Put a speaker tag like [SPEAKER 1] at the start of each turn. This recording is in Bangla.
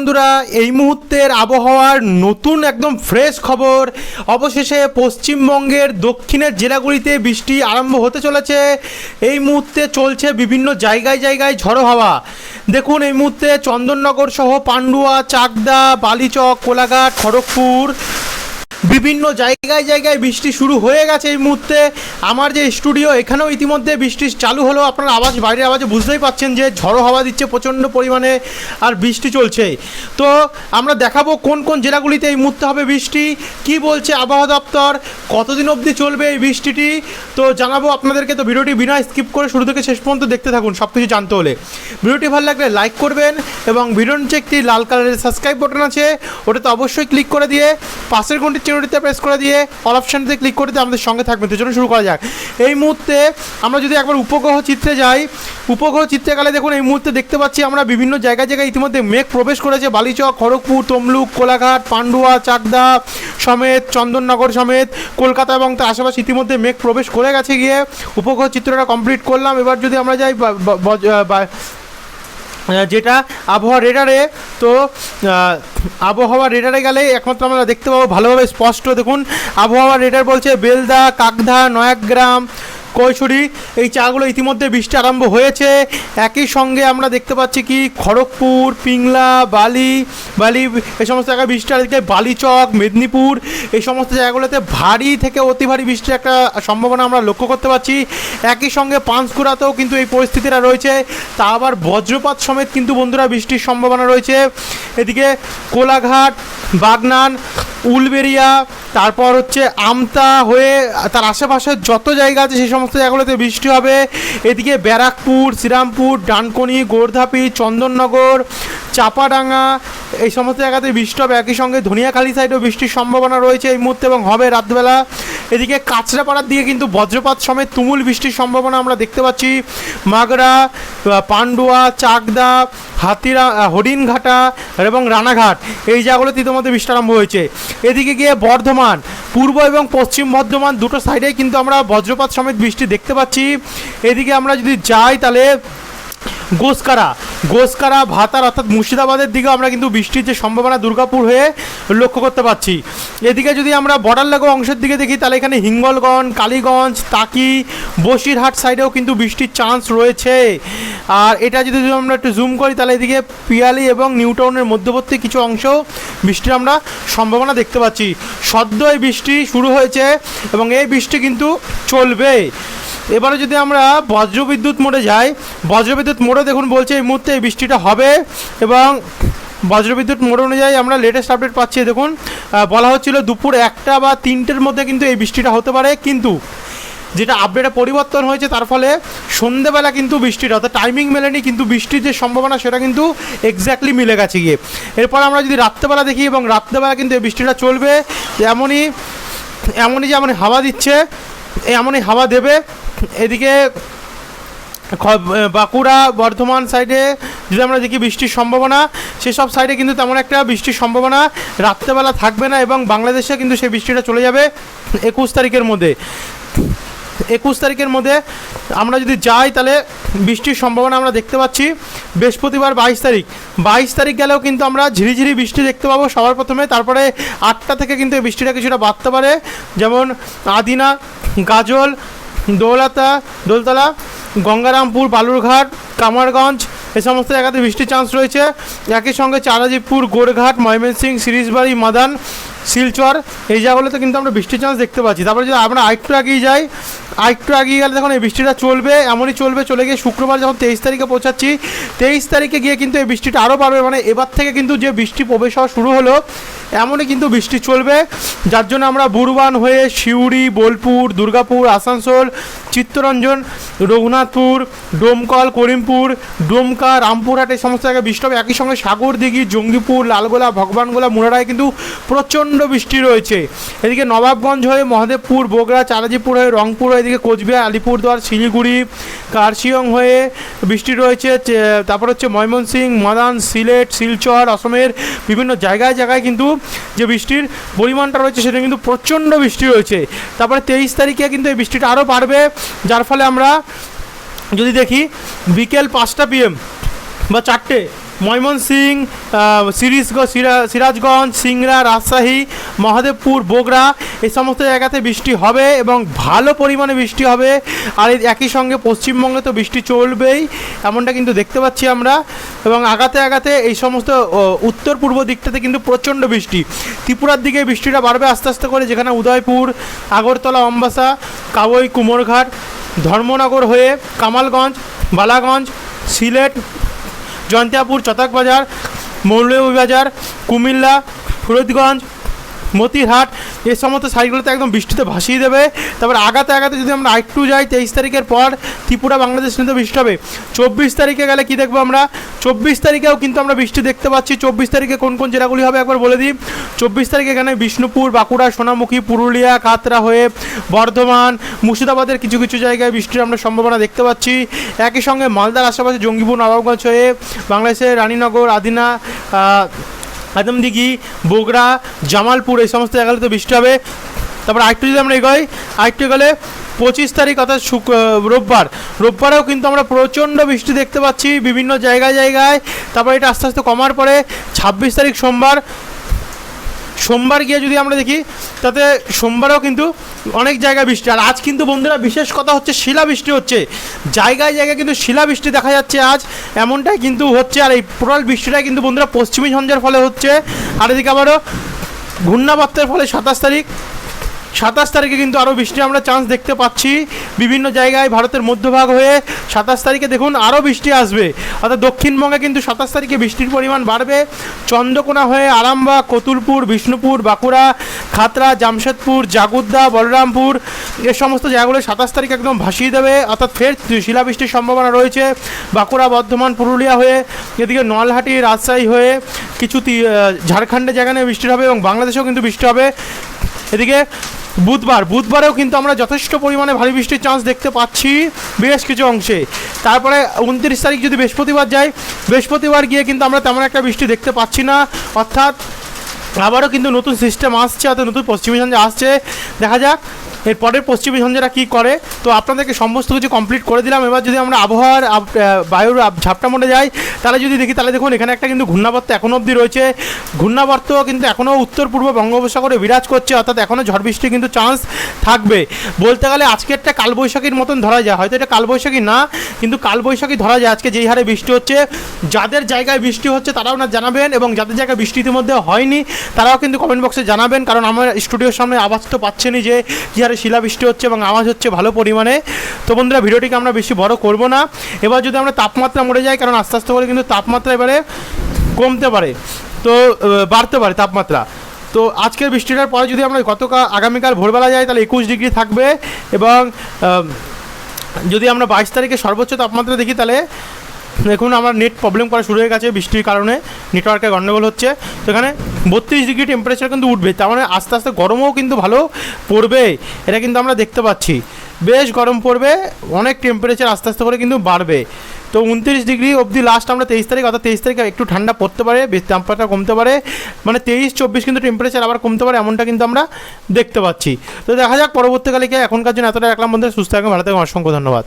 [SPEAKER 1] বন্ধুরা, এই মুহূর্তের আবহাওয়ার নতুন একদম ফ্রেশ খবর। অবশেষে পশ্চিমবঙ্গের দক্ষিণের জেলাগুলিতে বৃষ্টি আরম্ভ হতে চলেছে। এই মুহূর্তে চলছে বিভিন্ন জায়গায় জায়গায় ঝড়ো হাওয়া। দেখুন, এই মুহূর্তে চন্দননগর সহ পান্ডুয়া, চাকদা, বালিচক, কোলাঘাট, খড়গপুর বিভিন্ন জায়গায় জায়গায় বৃষ্টি শুরু হয়ে গেছে এই মুহূর্তে। আমার যে স্টুডিও, এখানেও ইতিমধ্যে বৃষ্টি চালু হলো। আপনার আওয়াজ, বাইরের আওয়াজে বুঝতেই পাচ্ছেন যে ঝড়ো হাওয়া দিচ্ছে, প্রচণ্ড পরিমাণে আর বৃষ্টি চলছে। তো আমরা দেখাবো কোন কোন জেলাগুলিতে এই মুহূর্তে হবে বৃষ্টি, কি বলছে আবহাওয়া দপ্তর, কতদিন অবধি চলবে এই বৃষ্টিটি? তো জানাব আপনাদেরকে। তো ভিডিওটি বিনা স্কিপ করে শুরু থেকে শেষ পর্যন্ত দেখতে থাকুন সব কিছু জানতে হলে। ভিডিওটি ভালো লাগলে লাইক করবেন এবং ভিডিওর নিচে একটি লাল কালারের সাবস্ক্রাইব বাটন আছে, ওটাতে অবশ্যই ক্লিক করে দিয়ে পাশের ঘন্টির চিহ্নটিতে প্রেস করে দিয়ে অল অপশানটিতে ক্লিক করে দিয়ে আমাদের সঙ্গে থাকবেন। তো চলুন শুরু করা যাক। এই মুহূর্তে আমরা যদি একবার উপগ্রহ চিত্রে যাই, উপগ্রহ চিত্রে গেলে দেখুন এই মুহূর্তে দেখতে পাচ্ছি আমরা বিভিন্ন জায়গায় জায়গায় ইতিমধ্যে মেঘ প্রবেশ করেছে। বালিচক, খড়গপুর, তমলুক, কোলাঘাট, পান্ডুয়া, চাকদা সমেত, চন্দননগর সমেত, কলকাতা এবং তার আশেপাশে ইতিমধ্যে মেঘ প্রবেশ করে গেছে গিয়ে। উপগ্রহ চিত্রটা কমপ্লিট করলাম। এবার যদি আমরা যাই যেটা আবহাওয়া রেডারে তো আবহাওয়া রেডারে গেলে একমাত্র আমরা দেখতে পাবো, ভালোভাবে স্পষ্ট দেখুন। আবহাওয়া রেডার বলছে বেলদা, কাকধা, নয়াগ্রাম কৈশোরী এই চাগুলো ইতিমধ্যে বৃষ্টি আরম্ভ হয়েছে। একই সঙ্গে আমরা দেখতে পাচ্ছি কি, খড়গপুর, পিংলা, বালি বালি এই সমস্ত জায়গায় বৃষ্টি আর বালিচক, মেদিনীপুর, এই সমস্ত জায়গাগুলোতে ভারী থেকে অতি ভারী বৃষ্টির একটা সম্ভাবনা আমরা লক্ষ্য করতে পারছি। একই সঙ্গে পাঁশকুড়াতেও কিন্তু এই পরিস্থিতিটা রয়েছে। তা আবার বজ্রপাত সমেত কিন্তু বন্ধুরা বৃষ্টির সম্ভাবনা রয়েছে। এদিকে কোলাঘাট, বাগনান উলবেরিয়া তারপর হচ্ছে আমতা হয়ে, তার আশেপাশের যত জায়গা আছে সেই সমস্ত জায়গাগুলোতে বৃষ্টি হবে। এদিকে ব্যারাকপুর, শ্রীরামপুর, ডানকনি, গোর্ধাপি, চন্দননগর, চাপাডাঙ্গা, এই সমস্ত জায়গাতে বৃষ্টি হবে। একই সঙ্গে ধনিয়াখালী সাইডেও বৃষ্টির সম্ভাবনা রয়েছে এই মুহূর্তে এবং হবে রাতবেলা। এদিকে কাঁচরাপাড়ার দিকে কিন্তু বজ্রপাত সমেত তুমুল বৃষ্টির সম্ভাবনা আমরা দেখতে পাচ্ছি। মাগরা পান্ডুয়া, চাকদা, হাতিরা হরিণঘাটা এবং রানাঘাট। এই জায়গাগুলোতে ইতিমধ্যে বৃষ্টি আরম্ভ হয়েছে। এদিকে গিয়ে বর্ধমান পূর্ব এবং পশ্চিম বর্ধমান দুটো সাইডেই কিন্তু আমরা বজ্রপাত সমেত বৃষ্টি দেখতে পাচ্ছি। এদিকে আমরা যদি যাই তাহলে গোসকারা। গোসকারা ভাতার অর্থাৎ মুর্শিদাবাদের দিকে আমরা কিন্তু বৃষ্টির যে সম্ভাবনা দুর্গাপুর হয়ে লক্ষ্য করতে পারছি। এদিকে যদি আমরা বর্ডার লাগো অংশের দিকে দেখি, তাহলে এখানে হিঙ্গলগঞ্জ, কালীগঞ্জ তাকি বসিরহাট সাইডেও কিন্তু বৃষ্টির চান্স রয়েছে। আর এটা যদি আমরা একটু জুম করি, তাহলে এদিকে পিয়ালি এবং নিউটাউনের মধ্যবর্তী কিছু অংশ বৃষ্টির আমরা সম্ভাবনা দেখতে পাচ্ছি। সদ্য এই বৃষ্টি শুরু হয়েছে এবং এই বৃষ্টি কিন্তু চলবে। এবারে যদি আমরা বজ্রবিদ্যুৎ মোড়ে যাই, বজ্রবিদ্যুৎ মোড়ে দেখুন বলছে এই মুহূর্তে এই বৃষ্টিটা হবে এবং বজ্রবিদ্যুৎ মোড় অনুযায়ী আমরা লেটেস্ট আপডেট পাচ্ছি দেখুন বলা হচ্ছিল দুপুর একটা বা তিনটের মধ্যে কিন্তু এই বৃষ্টিটা হতে পারে, কিন্তু যেটা আপডেটে পরিবর্তন হয়েছে তার ফলে সন্ধেবেলা কিন্তু বৃষ্টিটা, অর্থাৎ টাইমিং মেলেনি, কিন্তু বৃষ্টির যে সম্ভাবনা সেটা কিন্তু এক্স্যাক্টলি মিলে গেছে গিয়ে। এরপর আমরা যদি রাত্রেবেলা দেখি এবং রাত্রেবেলা কিন্তু এই বৃষ্টিটা চলবে এমনই এমনই যে যেমন হাওয়া দিচ্ছে এমনই হাওয়া দেবে। এদিকে বাঁকুড়া বর্ধমান সাইডে যদি আমরা দেখি বৃষ্টির সম্ভাবনা, সেসব সাইডে কিন্তু তেমন একটা বৃষ্টির সম্ভাবনা রাত্রেবেলা থাকবে না এবং বাংলাদেশে কিন্তু সেই বৃষ্টিটা চলে যাবে একুশ তারিখের মধ্যে। একুশ তারিখের মধ্যে আমরা যদি যাই তাহলে বৃষ্টির সম্ভাবনা আমরা দেখতে পাচ্ছি। বৃহস্পতিবার বাইশ তারিখ। বাইশ তারিখ গেলেও কিন্তু আমরা ঝিরিঝিরি বৃষ্টি দেখতে পাবো সবার প্রথমে। তারপরে আটটা থেকে কিন্তু বৃষ্টিটা কিছুটা বাড়তে পারে। যেমন আদিনা গাজল, দৌলতা, দোলতলা, গঙ্গারামপুর, বালুরঘাট, কামারগঞ্জ, এ সমস্ত জায়গাতে বৃষ্টির চান্স রয়েছে। একই সঙ্গে চারাজিপুর গোরঘাট ময়মনসিং সিরিজবাড়ি, মাদান শিলচর, এই জায়গাগুলোতে কিন্তু আমরা বৃষ্টির চান্স দেখতে পাচ্ছি। তারপরে যদি আমরা আরেকটু এগিয়ে যাই, আরেকটু এগিয়ে গেলে দেখুন এই বৃষ্টিটা চলবে, এমনই চলবে, চলে গিয়ে শুক্রবার যখন তেইশ তারিখে পৌঁছাচ্ছি, তেইশ তারিখে গিয়ে কিন্তু এই বৃষ্টিটা আরও বাড়বে। মানে এবার থেকে কিন্তু যে বৃষ্টি প্রবেশ হওয়া শুরু হলো, এমনই কিন্তু বৃষ্টি চলবে। যার জন্য আমরা বুরবান হয়ে সিউড়ি, বোলপুর, দুর্গাপুর, আসানসোল, চিত্তরঞ্জন, রঘুনাথপুর, ডোমকল, করিমপুর, ডোমকা, রামপুরহাট, এই সমস্ত জায়গায় বৃষ্টি হবে। একই সঙ্গে সাগরদিঘি, জঙ্গিপুর, লালগোলা, ভগবানগোলা মুরারায় কিন্তু প্রচণ্ড বৃষ্টি রয়েছে। এদিকে নবাবগঞ্জ হয়ে মহাদেবপুর, বগুড়া চারাজিপুর হয়ে রংপুর হয়ে এদিকে কোচবিহার, আলিপুরদুয়ার, শিলিগুড়ি, কার্শিয়ং হয়ে বৃষ্টি রয়েছে। তারপর হচ্ছে ময়মনসিং, মাদান, সিলেট, শিলচর, অসমের বিভিন্ন জায়গায় জায়গায় কিন্তু যে বৃষ্টির পরিমাণটা রয়েছে, সেটা কিন্তু প্রচণ্ড বৃষ্টি রয়েছে। তারপরে তেইশ তারিখে কিন্তু এই বৃষ্টিটা আরও বাড়বে। যার ফলে আমরা যদি দেখি বিকেল পাঁচটা পিএম বা চারটে ময়মনসিং সিরিজ সিরাজগঞ্জ, সিংড়া, রাজশাহী, মহাদেবপুর, বগুড়া, এই সমস্ত জায়গাতে বৃষ্টি হবে এবং ভালো পরিমাণে বৃষ্টি হবে। আর একই সঙ্গে পশ্চিমবঙ্গে তো বৃষ্টি চলবেই, এমনটা কিন্তু দেখতে পাচ্ছি আমরা। এবং আগাতে আগাতে এই সমস্ত উত্তর পূর্ব দিকটাতে কিন্তু প্রচণ্ড বৃষ্টি। ত্রিপুরার দিকে বৃষ্টিটা বাড়বে আস্তে আস্তে করে, যেখানে উদয়পুর, আগরতলা, অম্বাসা কাবই কুমোরঘাট, ধর্মনগর হয়ে কামালগঞ্জ, বালাগঞ্জ, সিলেট জয়ন্তিয়াপুর চতকবাজার মৌলভীবাজার কুমিল্লা ফরিদগঞ্জ মতিরহাট, এই সমস্ত সাইডগুলোতে একদম বৃষ্টিতে ভাসিয়ে দেবে। তারপর আগাতে আগাতে যদি আমরা আরেকটু যাই, তেইশ তারিখের পর ত্রিপুরা বাংলাদেশ কিন্তু বৃষ্টি হবে। চব্বিশ তারিখে গেলে কি দেখব আমরা? চব্বিশ তারিখেও কিন্তু আমরা বৃষ্টি দেখতে পাচ্ছি। চব্বিশ তারিখে কোন কোন জেলাগুলি হবে একবার বলে দিই। চব্বিশ তারিখে এখানে বিষ্ণুপুর, বাঁকুড়া, সোনামুখী, পুরুলিয়া কাতরা হয়ে বর্ধমান, মুর্শিদাবাদের কিছু কিছু জায়গায় বৃষ্টির আমরা সম্ভাবনা দেখতে পাচ্ছি। একই সঙ্গে মালদার আশেপাশে জঙ্গিপুর, নবাবগঞ্জ হয়ে বাংলাদেশের রানীনগর, আদিনা আহ, আদমদিঘি বগুড়া জামালপুর এই সমস্ত জায়গাগুলোতে বৃষ্টি হবে। তারপর আরেকটু যদি আমরা এগোই আরেকটু গেলে পঁচিশ তারিখ অর্থাৎ শুক রোববার। রোববারেও কিন্তু আমরা প্রচণ্ড বৃষ্টি দেখতে পাচ্ছি বিভিন্ন জায়গায় জায়গায়। তারপর এটা আস্তে আস্তে কমার পরে ছাব্বিশ তারিখ সোমবার সোমবার গিয়ে যদি আমরা দেখি, তাতে সোমবারও কিন্তু অনেক জায়গায় বৃষ্টি। আর আজ কিন্তু বন্ধুরা বিশেষ কথা হচ্ছে শিলাবৃষ্টি হচ্ছে। জায়গায় জায়গায় কিন্তু শিলাবৃষ্টি দেখা যাচ্ছে আজ, এমনটাই কিন্তু হচ্ছে। আর এই প্রবল বৃষ্টিটাই কিন্তু বন্ধুরা পশ্চিমী ঝঞ্ঝার ফলে হচ্ছে। আর এদিকে আবারও ঘূর্ণাবর্তের ফলে সাতাশ তারিখ। সাতাশ তারিখে কিন্তু আরও বৃষ্টির আমরা চান্স দেখতে পাচ্ছি। বিভিন্ন জায়গায় ভারতের মধ্যভাগ হয়ে সাতাশ তারিখে দেখুন আরও বৃষ্টি আসবে। অর্থাৎ দক্ষিণবঙ্গে কিন্তু সাতাশ তারিখে বৃষ্টির পরিমাণ বাড়বে। চন্দ্রকোনা হয়ে আরামবাগ, কতুলপুর, বিষ্ণুপুর, বাঁকুড়া, খাতড়া, জামশেদপুর, জাগুদ্দা, বলরামপুর এ সমস্ত জায়গাগুলো সাতাশ তারিখ একদম ভাসিয়ে দেবে। অর্থাৎ ফের শিলাবৃষ্টির সম্ভাবনা রয়েছে বাঁকুড়া, বর্ধমান, পুরুলিয়া হয়ে। এদিকে নলহাটি, রাজশাহী হয়ে কিছু তি- জায়গা নিয়ে বৃষ্টি হবে এবং বাংলাদেশেও কিন্তু বৃষ্টি হবে। এদিকে বুধবার, বুধবারেও কিন্তু আমরা যথেষ্ট পরিমাণে ভারী বৃষ্টির চান্স দেখতে পাচ্ছি বেশ কিছু অংশে। তারপরে উনত্রিশ তারিখ যদি বৃহস্পতিবার যাই বৃহস্পতিবার গিয়ে কিন্তু আমরা তেমন একটা বৃষ্টি দেখতে পাচ্ছি না। অর্থাৎ আবারও কিন্তু নতুন সিস্টেম আসছে, অর্থাৎ নতুন পশ্চিমী ঝঞ্ঝা আসছে। দেখা যাক এর পরের পশ্চিমী ঝঞ্ঝাটা কী করে? তো আপনাদেরকে সমস্ত কিছু কমপ্লিট করে দিলাম। এবার যদি আমরা আবহাওয়ার বায়ুর ঝাপটা মোটে যাই, তাহলে যদি দেখি, তাহলে দেখুন, এখানে একটা কিন্তু ঘূর্ণাবর্ত এখনও অবধি রয়েছে। ঘূর্ণাবর্ত কিন্তু এখনও উত্তর পূর্ব বঙ্গোপসাগরে বিরাজ করছে, অর্থাৎ এখনও ঝড় বৃষ্টি কিন্তু চান্স থাকবে। বলতে গেলে আজকে একটা কালবৈশাখীর মতন ধরা যায়। হয়তো এটা কালবৈশাখী না, কিন্তু কালবৈশাখী ধরা যায়। আজকে যেই হারে বৃষ্টি হচ্ছে, যাদের জায়গায় বৃষ্টি হচ্ছে তারাও না জানাবেন, এবং যাদের জায়গায় বৃষ্টি ইতিমধ্যে হয়নি, তারাও কিন্তু কমেন্ট বক্সে জানাবেন, কারণ আমার স্টুডিওর সামনে আওয়াজ তো পাচ্ছেনই যে, কী হারে শিলাবৃষ্টি হচ্ছে এবং আওয়াজ হচ্ছে ভালো পরিমাণে। তো বন্ধুরা, ভিডিওটিকে আমরা বেশি বড় করব না। এবার যদি আমরা তাপমাত্রা মরে যাই, কারণ আস্তে আস্তে করে কিন্তু তাপমাত্রা এবারে কমতে পারে। তো বাড়তে পারে তাপমাত্রা। তো আজকের বৃষ্টিটার পরে যদি আমরা গতকাল আগামীকাল ভোরবেলা যাই, তাহলে একুশ ডিগ্রি থাকবে এবং যদি আমরা বাইশ তারিখে সর্বোচ্চ তাপমাত্রা দেখি, তাহলে দেখুন, আমার নেট প্রবলেম করা শুরু হয়ে গেছে বৃষ্টির কারণে নেটওয়ার্কে গণ্ডগোল হচ্ছে। তো এখানে বত্রিশ ডিগ্রি টেম্পারেচার কিন্তু উঠবে, তার মানে আস্তে আস্তে গরমও কিন্তু ভালো পড়বে, এটা কিন্তু আমরা দেখতে পাচ্ছি। বেশ গরম পড়বে, অনেক টেম্পারেচার আস্তে আস্তে করে কিন্তু বাড়বে। তো উনত্রিশ ডিগ্রি অবধি লাস্ট আমরা তেইশ তারিখ, অর্থাৎ তেইশ তারিখে একটু ঠান্ডা পড়তে পারে, বেশ তাপমাত্রা কমতে পারে। মানে তেইশ, চব্বিশ কিন্তু টেম্পারেচার আবার কমতে পারে, এমনটা কিন্তু আমরা দেখতে পাচ্ছি। তো দেখা যাক, পরবর্তীকালে কি এখনকার জন্য এতটা রাখলাম বন্ধু সুস্থ থাকবেন, ভালো থাকবেন, অসংখ্য ধন্যবাদ।